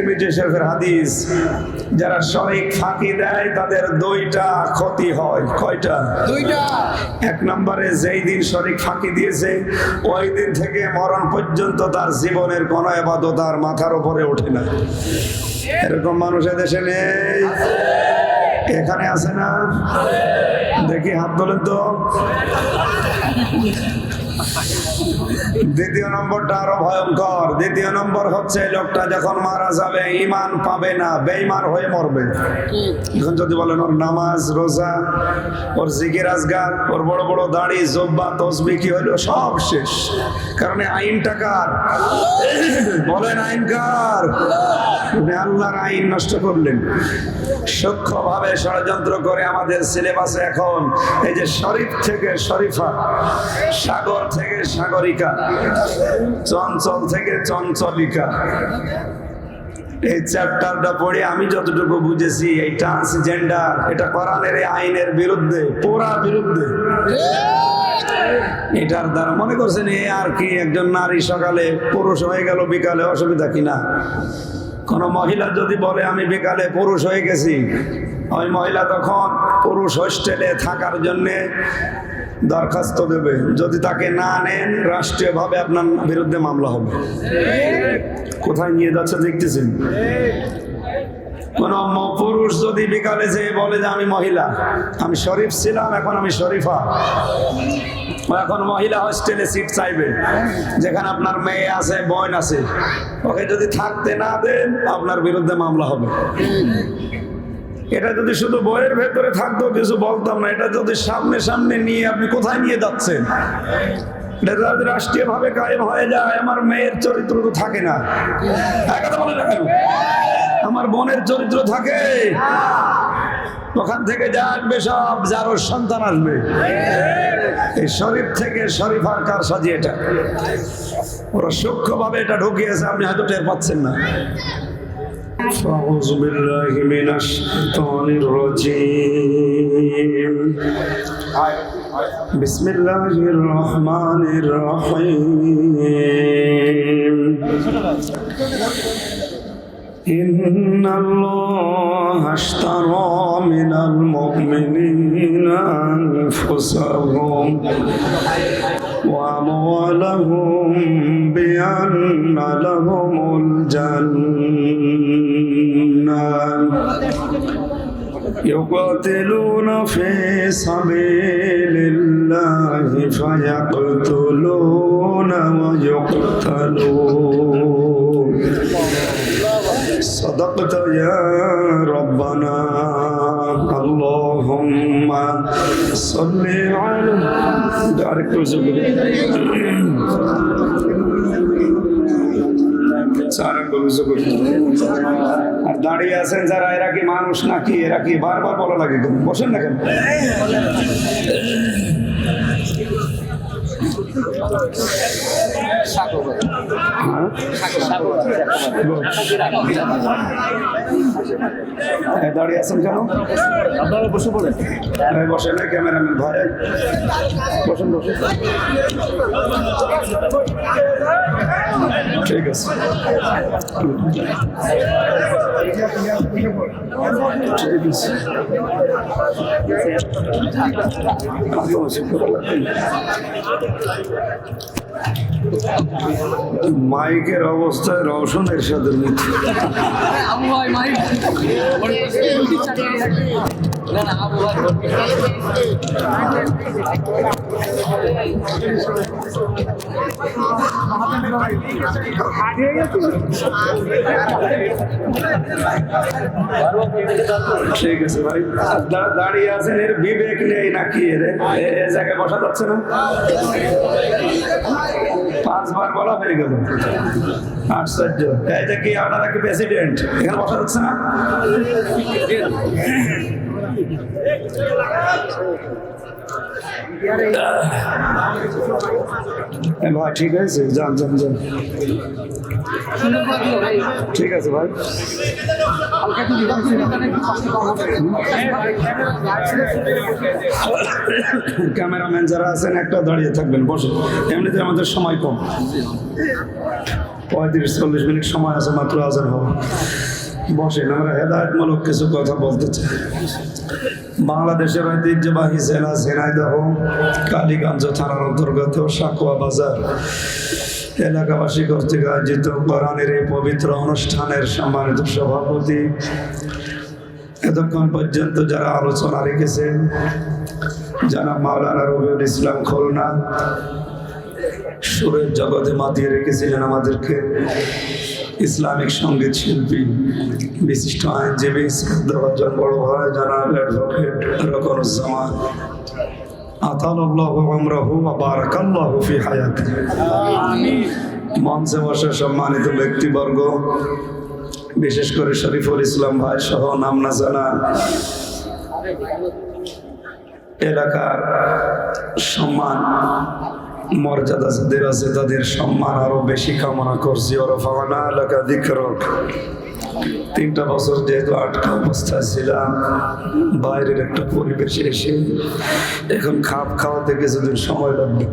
তিরমিজি শরীফের হাদিস যারা শরিক ফাঁকি দেয় তাদের দুইটা ক্ষতি হয়। কয়টা? দুইটা। এক নম্বরে যেই দিন শরিক ফাঁকি দিয়েছে ওই দিন থেকে মরণ পর্যন্ত তার জীবনের কোন এবাদত আর মাথার উপরে ওঠে না। এরকম মানুষ দেশে নেই। এখানে আছে না? দেখি হাত তোলেন তো। দ্বিতীয় নম্বরটা আরও ভয়ঙ্কর। দ্বিতীয় নম্বর হচ্ছে, লোকটা যখন মারা যাবে ইমান পাবে না, বেঈমান হয়ে মরবে। এখন যদি বলেন, ওর নামাজ, রোজা, ওর জিকির আজগার, ওর বড় বড় দাড়ি, জব্বা, তসবি, কি হইল সব শেষ। কারণ আইনটা কার? বলেন, আইন কার? আল্লাহর আইন নষ্ট করলেন। সূক্ষ্মভাবে ষড়যন্ত্র করে আমাদের সিলেবাসে এখন, এই যে শরীফ থেকে শরীফা, সাগর থেকে সাগরিকা চঞ্চল থেকে চঞ্চলিকা। এই চ্যাপ্টারটা পড়ে আমি যতটুকু বুঝেছি, এই ট্রান্সজেন্ডার এটা কোরআনের এই আইনের বিরুদ্ধে, পোড়া বিরুদ্ধে। এটার দ্বারা মনে করছেন, এ আর কি একজন নারী সকালে পুরুষ হয়ে গেল, বিকালে অসুবিধা কিনা কোন মহিলা যদি বলে, আমি বিকালে পুরুষ হয়ে গেছি। ওই মহিলা তখন পুরুষ হোস্টেলে থাকার জন্যে দরখাস্ত দেবে। যদি তাকে না নেন, রাষ্ট্রীয়ভাবে আপনার বিরুদ্ধে মামলা হবে। কোথায় নিয়ে যাচ্ছে দেখতেছেন? কোন পুরুষ যদি বিকালে যে বলে যে আমি মহিলা, আমি শরীফ ছিলাম, এখন আমি শরীফা। এখন মহিলা হোস্টেলে সিট চাইবে, যেখানে আপনার মেয়ে আছে, বোন আছে। ওকে যদি থাকতে না দেন, আপনার বিরুদ্ধে মামলা হবে। এটা যদি শুধু বইয়ের ভেতরে থাকতো, কিছু বলতাম না। এটা যদি সামনে সামনে নিয়ে আপনি কোথায় নিয়ে যাচ্ছেন? এটা যদি রাষ্ট্রীয়ভাবে কায়েম হয়ে যায়, আমার মেয়ের চরিত্র তো থাকে না। কথা বলে না কেন? আমার বোনের চরিত্র থাকে। ওখান থেকে যা আসবে সব, যার ওর সন্তান আসবে। এই শরীফ থেকে শরীফার কার সাজিয়ে এটা? ওরা সূক্ষ্মভাবে এটা ঢুকিয়েছে, আপনি হয়তো টের পাচ্ছেন না। أعوذ بالله من الشيطان الرجيم. بسم الله الرحمن الرحيم. إن الله اشترى من المؤمنين أنفسهم يقاتلون في سبيل الله فيقتلون ويقتلون صدقت يا ربنا اللهم صل على আর দাঁড়িয়ে আছেন যারা, এরা কি মানুষ নাকি? এরা কি বারবার বলা লাগে কেন? বসেন না কেন? হ্যাঁ দাঁড়িয়ে আছেন কেন? আপনারা বসে পড়েন। এই বসেন না ক্যামেরাম্যান ভাই। বসেন বসেন। ঠিক আছে। ঠিক আছে। মাইকের অবস্থায় রওশনের সাথে মিথ্যে ঠিক আছে ভাই। দাঁড়িয়ে আছেন, এর বিবেক নেই নাকি এ জায়গায় বসা যাচ্ছে না? পাঁচবার বলা হয়ে গেল। আশ্চর্য এটা কি আপনারা কি প্রেসিডেন্ট এখানে বসা যাচ্ছে না? ভাই, ঠিক আছে, যান যান যান। ঠিক আছে ভাই। ক্যামেরাম্যান যারা আছেন, একটা দাঁড়িয়ে থাকবেন বসে এমনিতে আমাদের সময় কম। পঁয়ত্রিশ, চল্লিশ মিনিট সময় আছে, মাত্র আজান হবে। বসেন আমরা হেদায়তমূলক কিছু কথা বলতে চাই বাংলাদেশের ঐতিহ্যবাহী জেলা ঝিনাইদহ, কালীগঞ্জ থানার অন্তর্গত সাকুয়া বাজার। এলাকাবাসী কর্তৃক আয়োজিত কোরআনের এই পবিত্র অনুষ্ঠানের সম্মানিত সভাপতি। এতক্ষণ পর্যন্ত যারা আলোচনা রেখেছেন যারা মাওলানা রবিউল ইসলাম খুলনা। সুরের জগতে মাতিয়ে রেখেছিলেন আমাদেরকে ইসলামিক সংগীত শিল্পী বিশিষ্ট আইনজীবী শ্রদ্ধাভাজন বড় ভাই জানাব অ্যাডভোকেট রকনুজ্জামান। মঞ্চে বসে সম্মানিত ব্যক্তিবর্গ বিশেষ করে শরীফুল ইসলাম ভাই সহ নাম না জানা এলাকার সম্মান মর্যাদা যাদের আছে তাদের সম্মান আরও বেশি কামনা করছি। ওর ফাওয়ানা এলাকা দিকরক তিনটা বছর যেহেতু আটকা অবস্থায় ছিলাম, বাইরের একটা পরিবেশে এসে এখন খাপ খাওয়াতে কিছুদিন সময় লাগবে।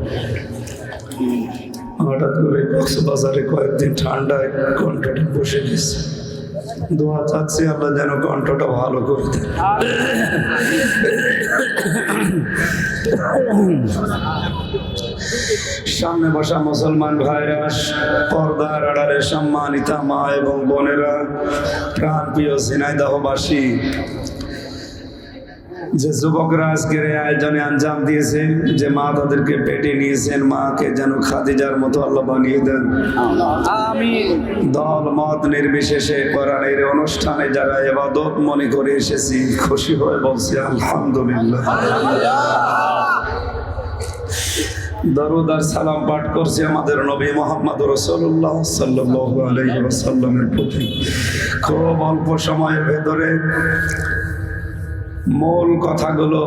হঠাৎ করে কক্সবাজারে কয়েকদিন ঠান্ডায় কণ্ঠটা বসে গেছে। দোয়া চাচ্ছি আল্লাহ যেন কণ্ঠটা ভালো করে দেন। সামনে বসা মুসলমান ভাইরা, পর্দার আড়ালে সম্মানিতা মা এবং বোনেরা প্রাণ প্রিয় ঝিনাইদহবাসী, যে যুবকরা আজকের এই আয়োজনে আঞ্জাম দিয়েছে, যে মা তাদেরকে পেটে নিয়েছেন, মাকে যেন খাদিজার মতো আল্লাহ বানিয়ে দেন। দল, মত নির্বিশেষে কোরআনের অনুষ্ঠানে যারা এবাদত মনে করে এসেছি, খুশি হয়ে বলছি, আলহামদুলিল্লাহ। দরুদ আর সালাম পাঠ করছি আমাদের নবী মোহাম্মদ রসুল্লাহ সাল্লাহ আলাইসাল্লামের প্রতি। খুব অল্প সময়ের ভেতরে মূল কথাগুলো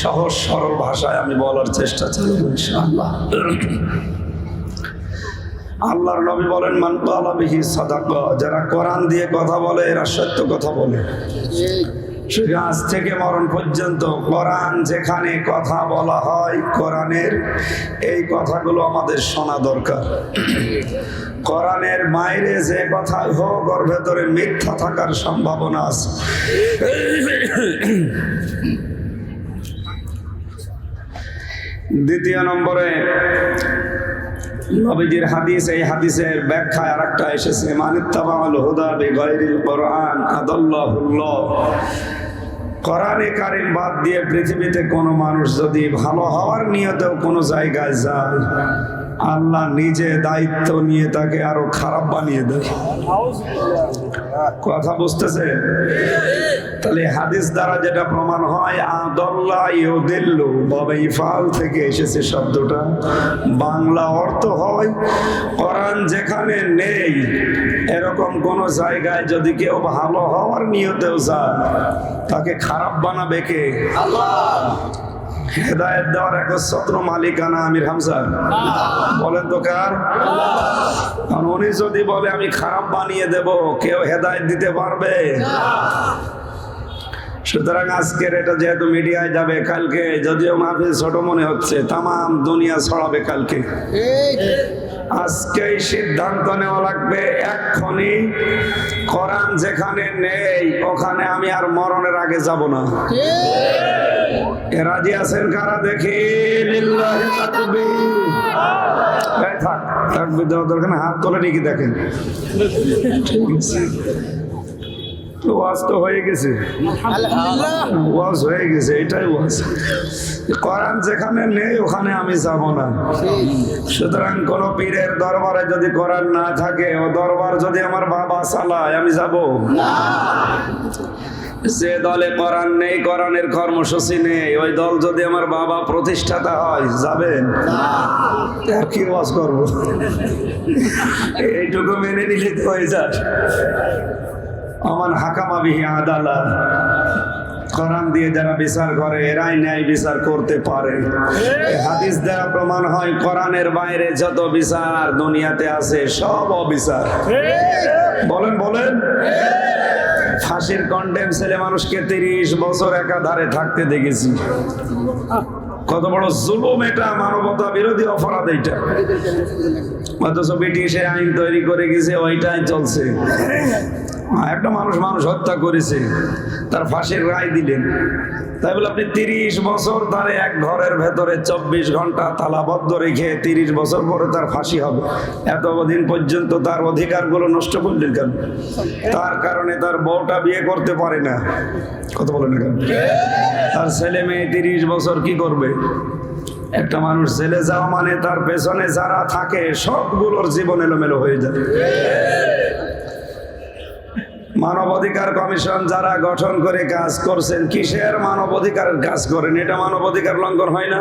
সহজ সরল ভাষায় আমি বলার চেষ্টা চালাবো ইনশাআল্লাহ। আল্লাহর নবী বলেন, মান কালা বিহি সাদাকা যারা কোরআন দিয়ে কথা বলে, এরা সত্য কথা বলে। আজ থেকে মরণ পর্যন্ত কোরআন যেখানে কথা বলা হয় কোরআনের, এই কথাগুলো আমাদের শোনা দরকার। কোরআনের বাইরে যে কথা হোক, ওর ভেতরে মিথ্যা থাকার সম্ভাবনা আছে। দ্বিতীয় নম্বরে, নবীজির হাদিস, এই হাদিসের ব্যাখ্যায় আর একটা এসেছে মানিত্তাবাল হুদা বি গায়রিল কোরআন আদাল্লাহুল্লাহ। কোরআনে কারিম বাদ দিয়ে পৃথিবীতে কোনো মানুষ যদি ভালো হওয়ার নিয়তেও কোনো জায়গায় যায়, আল্লাহ নিজে দায়িত্ব নিয়ে তাকে আরও খারাপ বানিয়ে দেয়। কথা বুঝতেছে? তাহলে হাদিস দ্বারা যেটা প্রমাণ হয়, আদল্লা ইউদিল্লু, বাবে ইফাল থেকে এসেছে শব্দটা। বাংলা অর্থ হয় কোরআন যেখানে নেই, এরকম কোন জায়গায় যদি কেউ ভালো হওয়ার নিয়তেও যায়, তাকে খারাপ বানাবে কে? হেদায়ত মালিকানা আমির বলেন কারণ যদি বলে, আমি খারাপ বানিয়ে দেব, কেউ হেদায়ত দিতে পারবে? সুতরাং আজকের যেহেতু মিডিয়ায় যাবে কালকে, যদিও মাহফিল ছোট মনে হচ্ছে, তামাম দুনিয়া ছড়াবে কালকে। আজকেই সিদ্ধান্ত নেওয়া লাগবে এক্ষণি কোরআন যেখানে নেই ওখানে আমি আর মরণের আগে যাব না। রাজি আছেন কারা? দেখি থাক দেওয়া দরকার হাত তোলে নাকি দেখেন। ঠিক আছে। তো ওয়াজ তো হয়ে গেছে। ওয়াজ হয়ে গেছে এটাই ওয়াজ। কোরআন যেখানে নেই ওখানে আমি যাব না। সুতরাং কোন পীরের দরবারে যদি কোরআন না থাকে ও দরবার যদি আমার বাবা চালায় আমি যাব। যে দলে কোরআন নেই কোরআনের কর্মসূচি নেই ওই দল যদি আমার বাবা প্রতিষ্ঠাতা হয় যাবেন আর কি ওয়াজ করব? এইটুকু মেনে নিলে হয়ে যায় আমার হাকামা বিহি আদালা কোরআন দিয়ে যারা বিচার করে, এরাই ন্যায় বিচার করতে পারে। হাদিস দ্বারা প্রমাণ হয়, কোরআনের বাইরে যত বিচার দুনিয়াতে আছে, সব অবিচার। বলেন বলেন। ফাঁসির কন্ডেম ছেলে মানুষকে তিরিশ বছর একাধারে থাকতে দেখেছি। কত বড় জুলুম এটা, মানবতা বিরোধী অপরাধ এটা অথচ ব্রিটিশে আইন তৈরি করে গেছে, ওইটাই চলছে। একটা মানুষ মানুষ হত্যা করেছে, তার ফাঁসির রায় দিলেন। তাই বলে আপনি তিরিশ বছর তারে এক ঘরের ভেতরে চব্বিশ ঘণ্টা তালাবদ্ধ রেখে তিরিশ বছর পরে তার ফাঁসি হবে। এতদিন পর্যন্ত তার অধিকারগুলো নষ্ট করলেন কেন? তার কারণে তার বউটা বিয়ে করতে পারে না। কত বলেন কেন? তার ছেলে মেয়ে তিরিশ বছর কি করবে? একটা মানুষ জেলে যাওয়া মানে তার পেছনে যারা থাকে, সবগুলোর জীবন এলোমেলো হয়ে যায়। মানবাধিকার কমিশন যারা গঠন করে কাজ করছেন, কিসের মানবাধিকারের কাজ করেন? এটা মানবাধিকার লঙ্ঘন হয় না?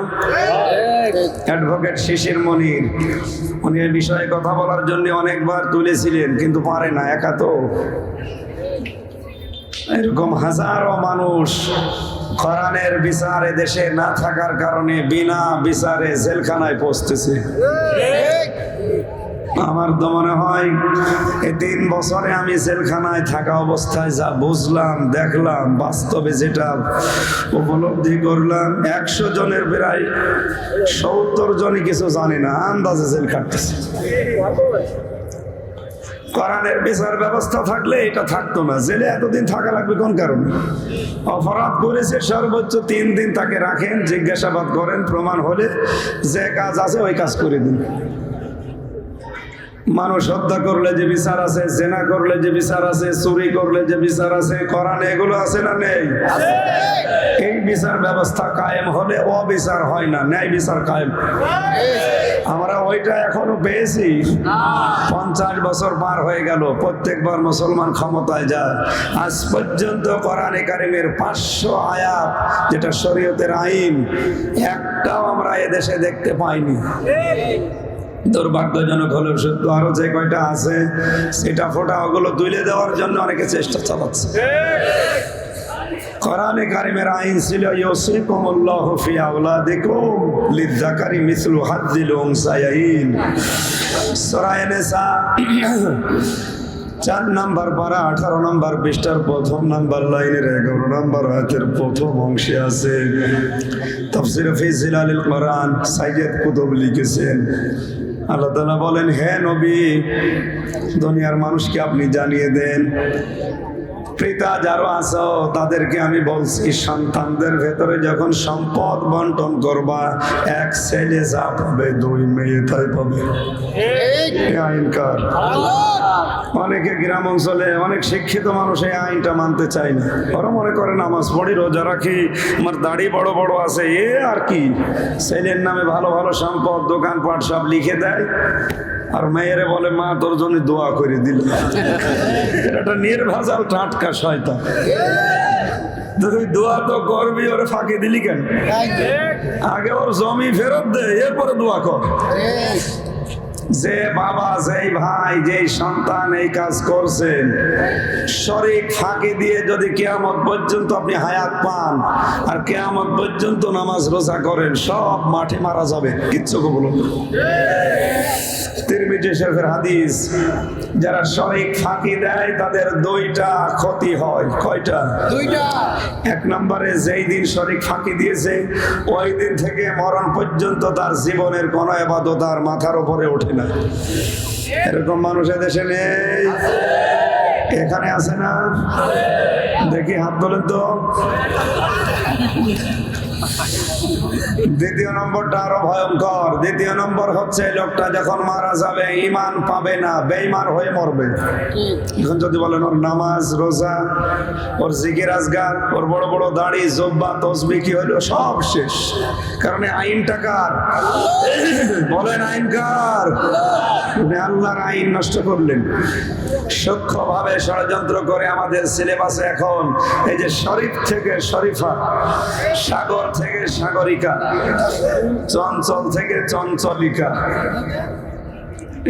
অ্যাডভোকেট শিশির মনির, উনি এই বিষয়ে কথা বলার জন্য অনেকবার তুলেছিলেন, কিন্তু পারে না, একা তো। এরকম হাজারো মানুষ কোরআনের বিচারে দেশে না থাকার কারণে বিনা বিচারে জেলখানায় পৌঁছতেছে আমার তো মনে হয় এই তিন বছরে আমি জেলখানায় থাকা অবস্থায় যা বুঝলাম, দেখলাম, বাস্তবে যেটা উপলব্ধি করলাম, একশো জনের প্রায় সত্তর জনই কিছু জানে না, আন্দাজে জেল খাটতেছে। কোরআনের বিচার ব্যবস্থা থাকলে এটা থাকতো না, জেলে এতদিন থাকা লাগবে কোন কারণে? অপরাধ করেছে সর্বোচ্চ তিন দিন তাকে রাখেন, জিজ্ঞাসাবাদ করেন, প্রমাণ হলে যে কাজ আছে ওই কাজ করে দিন। মানুষ হত্যা করলে যে বিচার আছে জেনা করলে যে বিচার আছে চুরি করলে যে বিচার আছে কোরআনে এগুলো আছে না নেই? এই বিচার ব্যবস্থা কায়েম হলে অবিচার হয় না ন্যায় বিচার কায়েম। আমরা ওইটা এখনও পেয়েছি। পঞ্চাশ বছর পার হয়ে গেল প্রত্যেকবার মুসলমান ক্ষমতায় যায়। আজ পর্যন্ত কোরআনে কারিমের পাঁচশো আয়াত যেটা শরীয়তের আইন একটাও আমরা এদেশে দেখতে পাইনি। দুর্ভাগ্যজনক হলেও সত্য আরও যে কয়টা আছে, সেটা ফোটা ওগুলো তুলে দেওয়ার জন্য অনেকে চেষ্টা চালাচ্ছে। কোরআনে আইন ছিল চার নাম্বার আঠারো প্রথম নাম্বার লাইনের প্রথম অংশে আছে, তফসির ফিজিলালিল কোরআন, সাইয়েদ কুতুব লিখেছেন আল্লাহ বলেন হে নবী দুনিয়ার মানুষকে আপনি জানিয়ে দেন। পিতা যারা আছো তাদেরকে আমি বলছি সন্তানদের ভেতরে যখন সম্পদ বন্টন করবা এক ছেলে যা পাবে দুই মেয়ে তাই পাবে। আইনকার অনেকে গ্রাম অঞ্চলে অনেক শিক্ষিত মানুষ এই আইনটা মানতে চায় না। ওরা মনে করে নামাজ পড়ি রোজা রাখি আমার দাড়ি বড় বড় আছে এ আর কি? ছেলের নামে ভালো ভালো সম্পদ দোকানপাট সব লিখে দেয়। আর মেয়েরে বলে মা তোর জন্য দোয়া করে দিল এটা নির্ভাজাল টাটকা শয়তা তুই দোয়া তো করবি ওরে ফাঁকি দিলি কেন? আগে ওর জমি ফেরত দে এরপরে দোয়া কর। যে বাবা যেই ভাই যেই সন্তান এই কাজ করছেন শরীর ফাঁকি দিয়ে যদি কেয়ামত পর্যন্ত আপনি হায়াত পান আর কেয়ামত পর্যন্ত নামাজ রোজা করেন সব মাঠে মারা যাবে। কিচ্ছু তিরমিজি হাদিস যারা ফাঁকি দেয় তাদের দুইটা ক্ষতি হয়। কয়টা? দুইটা। এক নম্বরে যেই দিন ফাঁকি দিয়েছে ওই দিন থেকে মরণ পর্যন্ত তার জীবনের কোনো এবাদত আর মাথার উপরে ওঠে না। এরকম মানুষ দেশে নেই। এখানে আছে না? দেখি, হাত তোলেন তো। দ্বিতীয় নম্বরটা আরও ভয়ঙ্কর। দ্বিতীয় নম্বর হচ্ছে, লোকটা যখন মারা যাবে ইমান পাবে না, বেঈমান হয়ে মরবে। এখন যদি বলেন, ওর নামাজ, রোজা, ওর জিকির, আজগার, ওর বড় বড় দাড়ি, জব্বা, তসবি, কি হইল? সব শেষ। কারণ আইনটা কার বলেন আইন কার? আল্লাহর আইন নষ্ট করলেন। সূক্ষ্মভাবে ষড়যন্ত্র করে আমাদের সিলেবাসে এখন এই যে শরীফ থেকে শরীফা, সাগর থেকে সাগরিকা, চঞ্চল থেকে চঞ্চলিকা।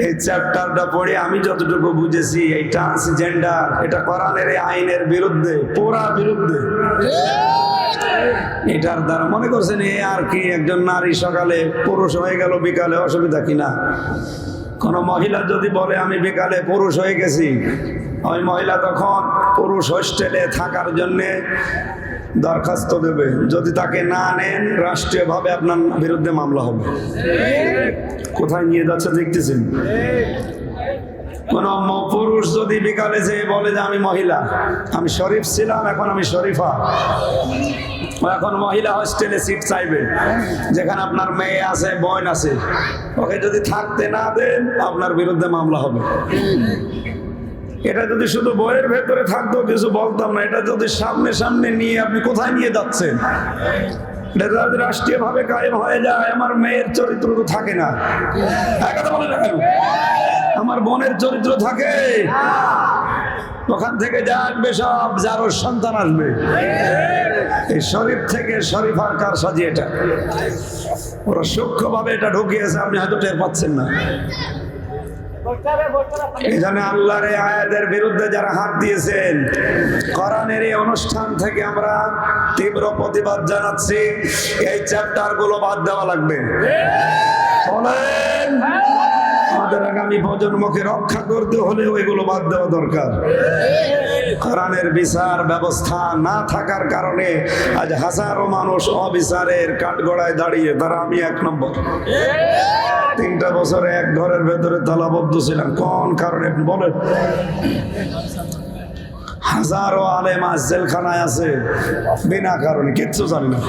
এই চ্যাপ্টারটা পড়ে আমি যতটুকু বুঝেছি, এই ট্রান্সজেন্ডার এটা কোরআনের এই আইনের বিরুদ্ধে, পুরা বিরুদ্ধে। এটার দ্বারা মনে করছেন এ আর কি একজন নারী সকালে পুরুষ হয়ে গেল, বিকালে অসুবিধা কিনা কোন মহিলা যদি বলে, আমি বিকালে পুরুষ হয়ে গেছি। ওই মহিলা তখন পুরুষ হোস্টেলে থাকার জন্যে দরখাস্ত দেবে। যদি তাকে না নেন, রাষ্ট্রীয়ভাবে আপনার বিরুদ্ধে মামলা হবে। কোথায় নিয়ে যাচ্ছে দেখতেছেন? কোন পুরুষ যদি বিকালে যে বলে যে আমি মহিলা, আমি শরীফ ছিলাম, এখন আমি শরীফা। এখন মহিলা হোস্টেলে সিট চাইবে, যেখানে আপনার মেয়ে আছে, বোন আছে। ওকে যদি থাকতে না দেন, আপনার বিরুদ্ধে মামলা হবে। এটা যদি শুধু বইয়ের ভেতরে থাকতো, কিছু বলতাম না। এটা যদি সামনে সামনে নিয়ে আপনি কোথায় নিয়ে যাচ্ছেন? এটা যদি রাষ্ট্রীয়ভাবে কায়েম হয়ে যায়, আমার মেয়ের চরিত্র তো থাকে না। কথা বলে না কেন? আমার বোনের চরিত্র থাকে। ওখান থেকে যা আসবে সব যার ওর সন্তান আসবে। এই শরীফ থেকে শরীফার কার সাজি এটা? ওরা সূক্ষ্মভাবে এটা ঢুকিয়েছে আপনি হয়তো টের পাচ্ছেন না। এখানে আল্লাহর আয়াতের বিরুদ্ধে যারা হাত দিয়েছেন কোরআনের এই অনুষ্ঠান থেকে আমরা তীব্র প্রতিবাদ জানাচ্ছি। এই চ্যাপ্টারগুলো বাদ দেওয়া লাগবে। বলেন। আমাদের আগামী প্রজন্মকে রক্ষা করতে হলেও এগুলো বাদ দেওয়া দরকার। কোরআনের বিচার ব্যবস্থা না থাকার কারণে আজ হাজারো মানুষ অবিচারের কাঠগড়ায় দাঁড়িয়ে, তারা আমি এক নম্বর। তিনটা বছরে এক ঘরের ভেতরে তালাবদ্ধ ছিলাম। কোন কারণে? বলেন। হাজারো আলেম আজ জেলখানায় আছে, বিনা কারণে, কিচ্ছু জানি না।